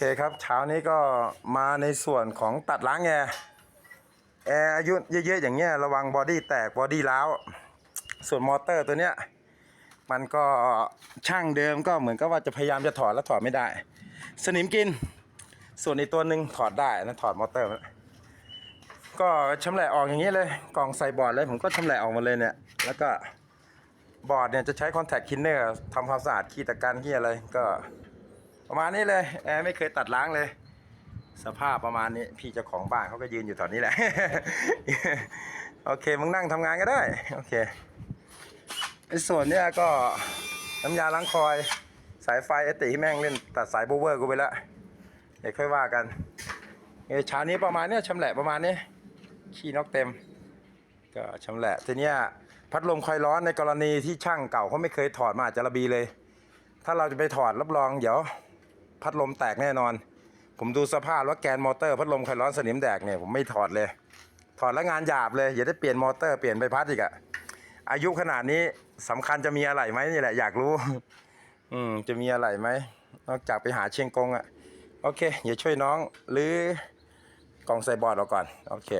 เคครับเช้านี้ก็มาในส่วนของตัดล้างแอร์แอร์อายุเยอะๆอย่างเงี้ยระวังบอดี้แตกบอดี้ร้าวส่วนมอเตอร์ตัวเนี้ยมันก็ช่างเดิมก็เหมือนกับว่าจะพยายามจะถอดแล้วถอดไม่ได้ สนิมกิน ส่วนอีกตัวหนึ่งถอดได้นะถอดมอเตอร์ก็ชำแหละออกอย่างนี้เลยกล่องใส่บอร์ดเลยผมก็ชำแหละออกมาเลยเนี่ย แล้วก็บอร์ดเนี่ยจะใช้คอนแทคคินเนอร์ทำความสะอาดขี้ตะกันขี้อะไรก็ ประมาณนี้เลยแอร์ไม่เคยตัดล้างเลย สภาพประมาณนี้ พี่เจ้าของบ้านเขาก็ยืนอยู่แถวนี้แหละ โอเคมึงนั่งทำงานก็ได้ โอเคไอ้ส่วนเนี้ยก็น้ำยาล้างคอย สายไฟไอติแม่งเล่นตัดสายโบเวอร์กูไปล้วเดี๋ยวค่อยว่ากันเออช้านี้ประมาณเนี้ยชำแหละประมาณนี้ขี้นกเต็ม ก็ชำแหละทีเนี้ยพัดลมคอยร้อนในกรณีที่ช่างเก่าเขาไม่เคยถอดมาอาจจะระบีเลย ถ้าเราจะไปถอดรับรองเดี๋ยว พัดลมแตกแน่นอน ผมดูสภาพแล้วแกนมอเตอร์พัดลมไคลร้อนสนิมแดกเนี่ยผมไม่ถอดเลย ถอดแล้วงานหยาบเลยอย่าได้เปลี่ยนมอเตอร์เปลี่ยนใบพัดอีกอะอายุขนาดนี้สำคัญจะมีอะไรไหมนี่แหละอยากรู้ อืมจะมีอะไรไหมนอกจากไปหาเชียงกงอะโอเคอย่าช่วยน้องหรือกล่องใส่บอร์ดเราก่อน โอเค